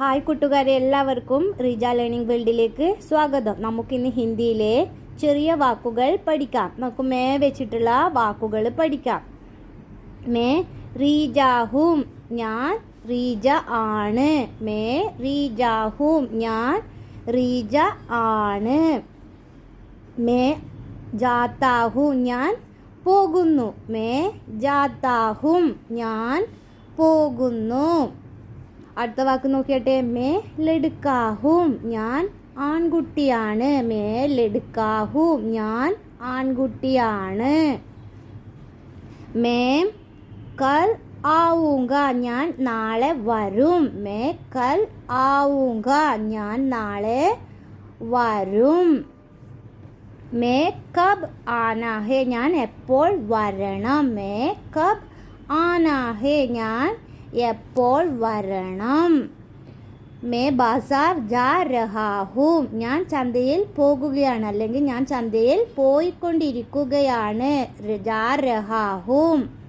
Hi കൂട്ടുകാരെ എല്ലാവർക്കും Reeja learning വേൾഡിലേക്ക് സ്വാഗതം. നമുക്കിന്ന് ഹിന്ദിയിലെ ചെറിയ വാക്കുകൾ പഠിക്കാം. നമുക്ക് മേ വെച്ചിട്ടുള്ള വാക്കുകൾ പഠിക്കാം. മേ റീജാഹും ഞാൻ റീജ ആണ്. മേ റീജാഹും ഞാൻ റീജ ആണ്. മേ ജാത്താഹും ഞാൻ പോകുന്നു. മേ ജാത്താഹും ഞാൻ പോകുന്നു. അടുത്ത വാക്ക് നോക്കിയട്ടെ. മേ ലെടുക്കാഹും ഞാൻ ആൺകുട്ടിയാണ്. മേ ലെടുക്കാഹും ഞാൻ ആൺകുട്ടിയാണ്. മേ കൽ ആവുക ഞാൻ നാളെ വരും. മേ കൽ ആവുക ഞാൻ നാളെ വരും. മേ കബ് ആനാഹേ ഞാൻ എപ്പോൾ വരണം? മേ കബ് ആനാഹേ ഞാൻ എപ്പോൾ വരണം? മേ ബസാർ ജാ രഹാഹും. ഞാൻ ചന്തയിൽ പോകുകയാണ്. അല്ലെങ്കിൽ ഞാൻ ചന്തയിൽ പോയിക്കൊണ്ടിരിക്കുകയാണ്. ജാ രഹാഹും.